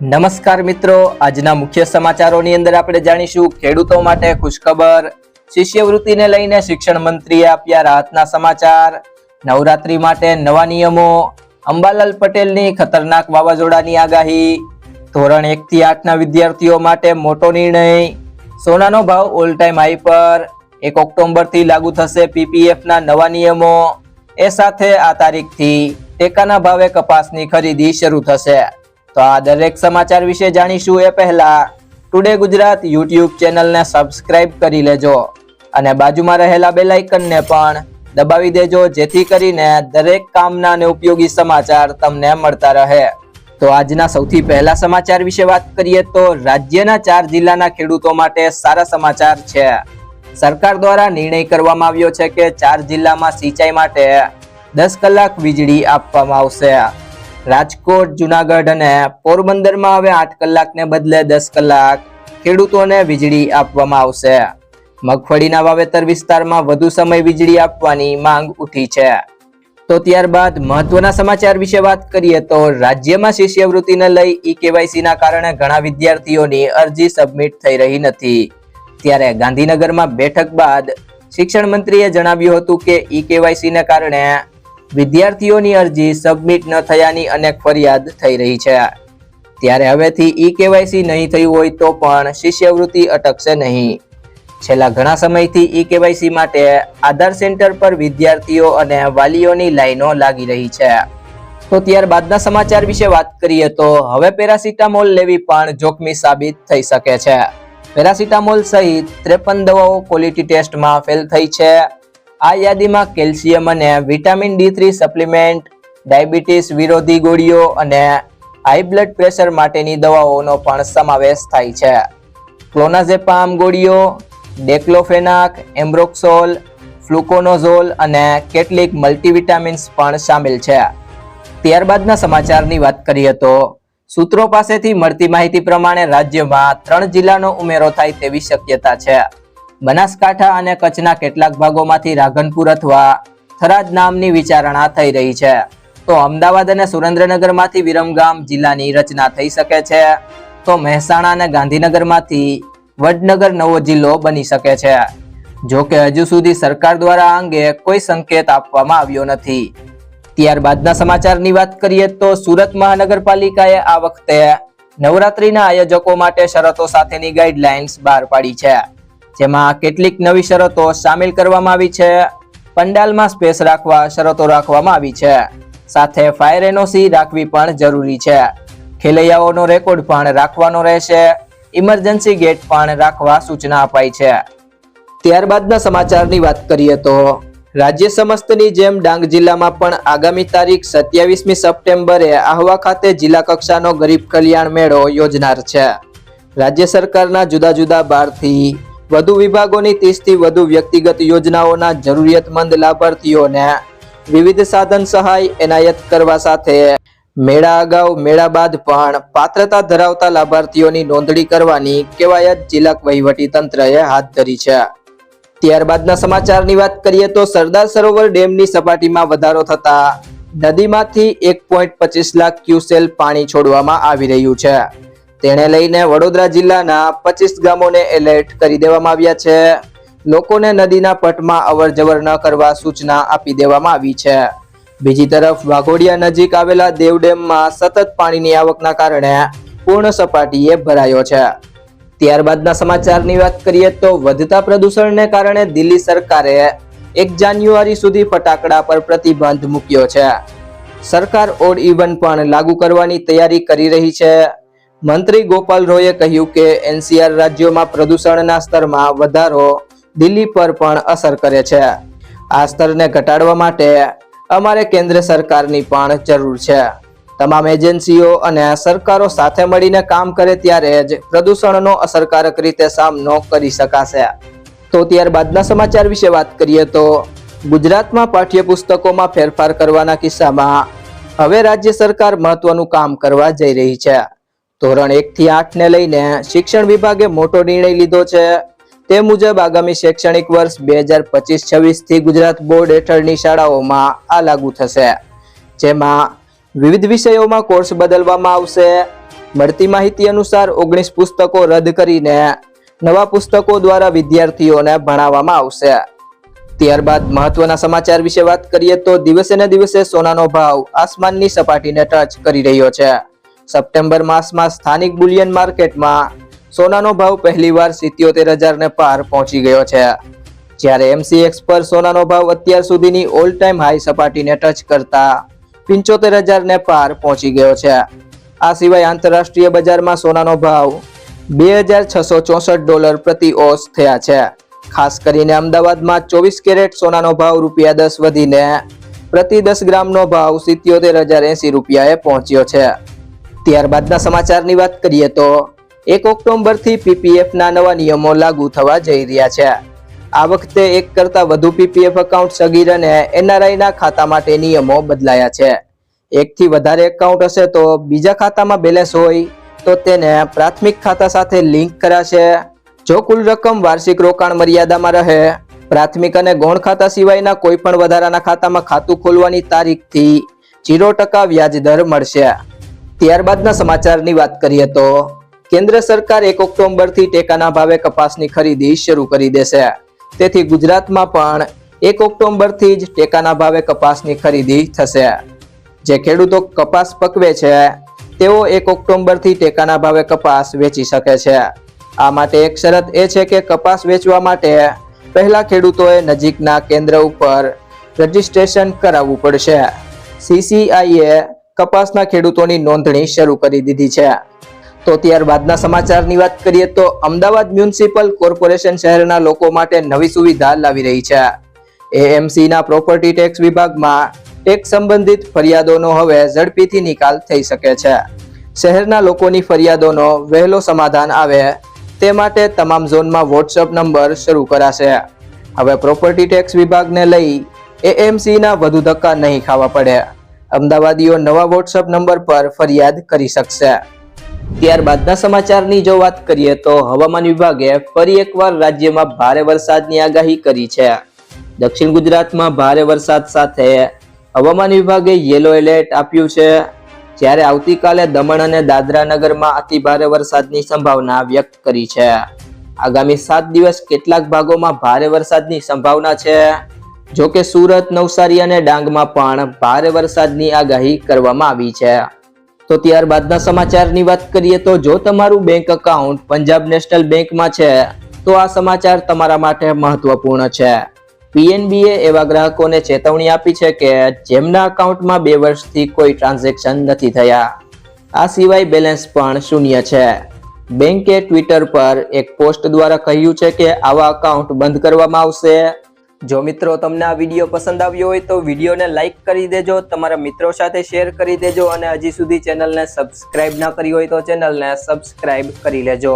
નમસ્કાર મિત્રો, આજના મુખ્ય સમાચારોની અંદર આપણે જાણીશું ખેડૂતો માટે ખુશખબર. શિષ્યવૃત્તિને લઈને શિક્ષણ મંત્રીએ આપ્યા રાહતના સમાચાર. નવરાત્રી માટે નવા નિયમો. અંબાલાલ પટેલની ખતરનાક વાવાઝોડાની આગાહી. ધોરણ એક થી આઠના વિદ્યાર્થીઓ માટે મોટો નિર્ણય. સોનાનો ભાવ ઓલ ટાઈમ હાઈ પર. એક ઓક્ટોબરથી લાગુ થશે પીપીએફના નવા નિયમો. એ સાથે આ તારીખથી ટેકાના ભાવે કપાસની ખરીદી શરૂ થશે. તો આ દરેક સમાચાર વિશે જાણીશું એ પહેલા. ટુડે ગુજરાત યુટ્યુબ ચેનલને સબસ્ક્રાઇબ કરી લેજો અને બાજુમાં રહેલા બે લાઇકનને પણ દબાવી દેજો, જેથી કરીને દરેક કામના અને ઉપયોગી સમાચાર તમને મળતા રહે. તો આજના સૌથી પહેલા સમાચાર વિશે વાત કરીએ તો રાજ્યના ચાર જિલ્લાના ખેડૂતો માટે સારા સમાચાર છે. સરકાર દ્વારા નિર્ણય કરવામાં આવ્યો છે કે ચાર જિલ્લામાં સિંચાઈ માટે દસ કલાક વીજળી આપવામાં આવશે. રાજકોટ, જુનાગઢ અને પોરબંદરમાં હવે આઠ કલાકને બદલે દસ કલાક ખેડૂતોને વીજળી આપવામાં આવશે. મગફળીના વાવેતર વિસ્તારમાં વધુ સમય વીજળી આપવાની માંગ ઉઠી છે. તો ત્યારબાદ મહત્વના સમાચાર વિશે વાત કરીએ તો રાજ્યમાં શિષ્યવૃત્તિને લઈ ઈ કેવાયસીના કારણે ઘણા વિદ્યાર્થીઓની અરજી સબમિટ થઈ રહી નથી. ત્યારે ગાંધીનગરમાં બેઠક બાદ શિક્ષણ મંત્રીએ જણાવ્યું હતું કે ઈ કેવાયસીને કારણે વિદ્યાર્થીઓની અરજી સબમિટ ન થયાની અનેક ફરિયાદ થઈ રહી છે. ત્યારે હવેથી ઈ કેવાયસી નહીં થયું હોય તો પણ શિષ્યવૃત્તિ અટકશે નહીં. છેલ્લા ઘણા સમયથી ઈ કેવાયસી માટે આધાર સેન્ટર પર વિદ્યાર્થીઓ અને વાલીઓની લાઈનો લાગી રહી છે. તો ત્યારબાદના સમાચાર વિશે વાત કરીએ તો હવે પેરાસિટામોલ લેવી પણ જોખમી સાબિત થઈ શકે છે. પેરાસિટામોલ સહિત ત્રેપન દવાઓ ક્વોલિટી ટેસ્ટમાં ફેલ થઈ છે. આ યાદીમાં કેલ્શિયમ અને vitamin D three supplement, diabetes વિરોધી ગોળીઓ અને હાઈ બ્લડ પ્રેશર માટેની દવાઓનો પણ સમાવેશ થાય છે. ક્લોનાઝેપામ ગોળીઓ, ડેક્લોફેનાક, એમ્બ્રોક્સોલ, ફ્લુકોનોઝોલ અને કેટલીક મલ્ટીવિટામિન્સ પણ સામેલ છે. ત્યારબાદના સમાચારની વાત કરીએ તો, સૂત્રો પાસેથી મળતી માહિતી પ્રમાણે રાજ્યમાં ત્રણ જિલ્લાનો ઉમેરો થાય તેવી શક્યતા છે. બનાસકાંઠા અને કચ્છના કેટલાક ભાગોમાંથી રાઘનપુર અથવા થરાદ નામની વિચારણા થઈ રહી છે. તો અમદાવાદ અને સુરેન્દ્રનગરમાંથી વિરમગામ જિલ્લાની રચના થઈ શકે છે. તો મહેસાણા અને ગાંધીનગરમાંથી વડનગર નવો જિલ્લો બની શકે છે. જો કે હજુ સુધી સરકાર દ્વારા અંગે કોઈ સંકેત આપવામાં આવ્યો નથી. ત્યારબાદના સમાચારની વાત કરીએ તો સુરત મહાનગરપાલિકાએ આ વખતે નવરાત્રીના આયોજકો માટે શરતો સાથેની ગાઈડલાઇન્સ બહાર પાડી છે. જેમાં કેટલીક નવી શરતો સામેલ કરવામાં આવી છે. પંડાલમાં સ્પેસ રાખવા શરતો રાખવામાં આવી છે. સાથે ફાયર એનઓસી રાખવી પણ જરૂરી છે. ખેલૈયાઓનો રેકોર્ડ પણ રાખવાનો રહેશે. ઇમરજન્સી ગેટ પણ રાખવા સૂચના અપાઈ છે. ત્યારબાદના સમાચારની વાત કરીએ તો, રાજ્ય સમસ્તની જેમ ડાંગ જિલ્લામાં પણ આગામી તારીખ સત્યાવીસમી સપ્ટેમ્બરે આહવા ખાતે જિલ્લા કક્ષાનો ગરીબ કલ્યાણ મેળો યોજનાર છે. રાજ્ય સરકારના જુદા જુદા બારથી વધુ વિભાગોની ત્રીસથી વધુ વ્યક્તિગત યોજનાઓના જરૂરિયાતમંદ લાભાર્થીઓને વિવિધ સાધન સહાય એનાયત કરવા સાથે મેળા અગાઉ મેળા બાદ પણ પાત્રતા ધરાવતા લાભાર્થીઓની નોંધણી કરવાની કેવાયત જિલ્લા વહીવટી તંત્રએ હાથ ધરી છે. ત્યારબાદના સમાચારની વાત કરીએ તો સરદાર સરોવર ડેમની સપાટીમાં વધારો થતા નદીમાંથી એક પોઈન્ટ પચીસ લાખ ક્યુસેલ પાણી છોડવામાં આવી રહ્યું છે. તેને લઈને વડોદરા જિલ્લાના પચીસ ગામોને એલર્ટ કરી દેવામાં આવ્યા છે. લોકોને નદીના પટમાં અવર જવર ન કરવા સૂચના આપી દેવામાં આવી છે. બીજી તરફ, વાઘોડિયા નજીક આવેલા દેવ ડેમમાં સતત પાણીની આવકના કારણે પૂર્ણ સપાટીએ ભરાયો છે. ત્યારબાદના સમાચારની વાત કરીએ તો વધતા પ્રદૂષણને કારણે દિલ્હી સરકારે એક જાન્યુઆરી સુધી ફટાકડા પર પ્રતિબંધ મૂક્યો છે. સરકાર ઓડ ઇવન પણ લાગુ કરવાની તૈયારી કરી રહી છે. મંત્રી ગોપાલ રોયે કહ્યું કે એનસીઆર રાજ્યોમાં પ્રદૂષણના સ્તરમાં વધારો દિલ્હી પર પણ અસર કરે છે. આ સ્તરને ઘટાડવા માટે અમારે કેન્દ્ર સરકારની પણ જરૂર છે. તમામ એજન્સીઓ અને સરકારો સાથે મળીને કામ કરે ત્યારે જ પ્રદૂષણનો અસરકારક રીતે સામનો કરી શકાશે. તો ત્યારબાદના સમાચાર વિશે વાત કરીએ તો ગુજરાતમાં પાઠ્યપુસ્તકોમાં ફેરફાર કરવાના કિસ્સામાં હવે રાજ્ય સરકાર મહત્વનું કામ કરવા જઈ રહી છે. ધોરણ એક થી આઠ ને લઈને શિક્ષણ વિભાગે મોટો નિર્ણય લીધો છે. તે મુજબ આગામી શૈક્ષણિક વર્ષ બે હજાર પચીસ છવ્વીસથી ગુજરાત બોર્ડ હેઠળની શાળાઓમાં આ લાગુ થશે. જેમાં વિવિધ વિષયોમાં કોર્સ બદલવામાં આવશે. મળતી માહિતી અનુસાર ઓગણીસ પુસ્તકો રદ કરીને નવા પુસ્તકો દ્વારા વિદ્યાર્થીઓને ભણાવવામાં આવશે. ત્યારબાદ મહત્વના સમાચાર વિશે વાત કરીએ તો દિવસે ને દિવસે સોનાનો ભાવ આસમાનની સપાટીને ટચ કરી રહ્યો છે. સપ્ટેમ્બર માસમાં સ્થાનિક બુલિયન માર્કેટમાં સોનાનો ભાવ પહેલીવાર સિત્યોતેર હજારને પાર પહોંચી ગયો છે. જ્યારે એમસીએક્સ પર સોનાનો ભાવ અત્યાર સુધીની ઓલ ટાઈમ હાઈ સપાટીને ટચ કરતા પંચોતેર હજારને પાર પહોંચી ગયો છે. આ સિવાય આંતરરાષ્ટ્રીય બજારમાં સોનાનો ભાવ બે હજાર છસો ચોસઠ ડોલર પ્રતિ ઓસ થયા છે. ખાસ કરીને અમદાવાદમાં ચોવીસ કેરેટ સોનાનો ભાવ રૂપિયા દસ વધીને પ્રતિ દસ ગ્રામનો ભાવ સિત્યોતેર હજાર એસી રૂપિયાએ પહોંચ્યો છે. ત્યારબાદના સમાચારની વાત કરીએ તો એક ઓક્ટોબરથી પીપીએફના નવા નિયમો લાગુ થવા જઈ રહ્યા છે. આ વખતે એક કરતાં વધુ પીપીએફ એકાઉન્ટ સગીર અને એનઆરઆઈના ખાતા માટે નિયમો બદલાયા છે. એકથી વધારે એકાઉન્ટ હશે તો બીજા ખાતામાં બેલેન્સ હોય તો તેને પ્રાથમિક ખાતા સાથે લિંક કરાશે. જો કુલ રકમ વાર્ષિક રોકાણ મર્યાદામાં રહે, પ્રાથમિક અને ગૌણ ખાતા સિવાયના કોઈ પણ વધારાના ખાતામાં ખાતું ખોલવાની તારીખથી જીરો ટકા વ્યાજ દર મળશે. ત્યારબાદના સમાચારની વાત કરીએ તો કેન્દ્ર સરકાર એક ઓક્ટોબરથી ટેકાના ભાવે કપાસની ખરીદી શરૂ કરી દેશે. તેથી ગુજરાતમાં પણ એક ઓક્ટોબરથી જ ટેકાના ભાવે કપાસની ખરીદી થશે. જે ખેડૂતો કપાસ પકવે છે, તેઓ એક ઓક્ટોબરથી ટેકાના ભાવે કપાસ વેચી શકે છે. આ માટે એક શરત એ છે કે કપાસ વેચવા માટે પહેલા ખેડૂતોએ નજીકના કેન્દ્ર ઉપર રજીસ્ટ્રેશન કરાવવું પડશે. સીસીઆઈએ કપાસના ખેડૂતોની નોંધણી શરૂ કરી દીધી છે. તો ત્યારબાદના સમાચારની વાત કરીએ તો અમદાવાદ મ્યુનિસિપલ કોર્પોરેશન શહેરના લોકો માટે નવી સુવિધા લાવી રહી છે. એએમસીના પ્રોપર્ટી ટેક્સ વિભાગમાં ટેક્સ સંબંધિત ફરિયાદોનો હવે ઝડપીથી નિકાલ થઈ શકે છે. શહેરના લોકોની ફરિયાદોનો વહેલો સમાધાન આવે તે માટે તમામ ઝોનમાં વોટ્સઅપ નંબર શરૂ કરાશે. હવે પ્રોપર્ટી ટેક્સ વિભાગને લઈ એએમસીના વધુ ધક્કા નહીં ખાવા પડે. અમદાવાદીઓ નવા વોટ્સઅપ નંબર પર ફરિયાદ કરી શકશે. ત્યારબાદના સમાચારની જો વાત કરીએ તો હવામાન વિભાગે ફરી એકવાર રાજ્યમાં ભારે વરસાદની આગાહી કરી છે. દક્ષિણ ગુજરાતમાં ભારે વરસાદ સાથે હવામાન વિભાગે યેલો એલર્ટ આપ્યું છે. જ્યારે આવતીકાલે દમણ અને દાદરા નગરમાં અતિ ભારે વરસાદની સંભાવના વ્યક્ત કરી છે. આગામી સાત દિવસ કેટલાક ભાગોમાં ભારે વરસાદની સંભાવના છે. જો કે સુરત, નવસારી અને ડાંગમાં પણ ભારે વરસાદની આગાહી કરવામાં આવી છે. તો ત્યારબાદના સમાચારની વાત કરીએ તો જો તમારું બેંક એકાઉન્ટ પંજાબ નેશનલ બેંકમાં છે, તો આ સમાચાર તમારા માટે મહત્વપૂર્ણ છે. પીએનબીએ એવા ગ્રાહકોને ચેતવણી આપી છે કે જેમના એકાઉન્ટમાં બે વર્ષથી કોઈ ટ્રાન્ઝેક્શન નથી થયા. આ સિવાય બેલેન્સ પણ શૂન્ય છે. બેંકે ટ્વિટર પર એક પોસ્ટ દ્વારા કહ્યું છે કે આવા એકાઉન્ટ બંધ કરવામાં આવશે. જો મિત્રો તમને આ વીડિયો પસંદ આવ્યો હોય તો વિડીયોને લાઇક કરી દેજો, તમારા મિત્રો સાથે શેર કરી દેજો અને હજી સુધી ચેનલને સબસ્ક્રાઇબ ના કરી હોય તો ચેનલને સબસ્ક્રાઇબ કરી લેજો.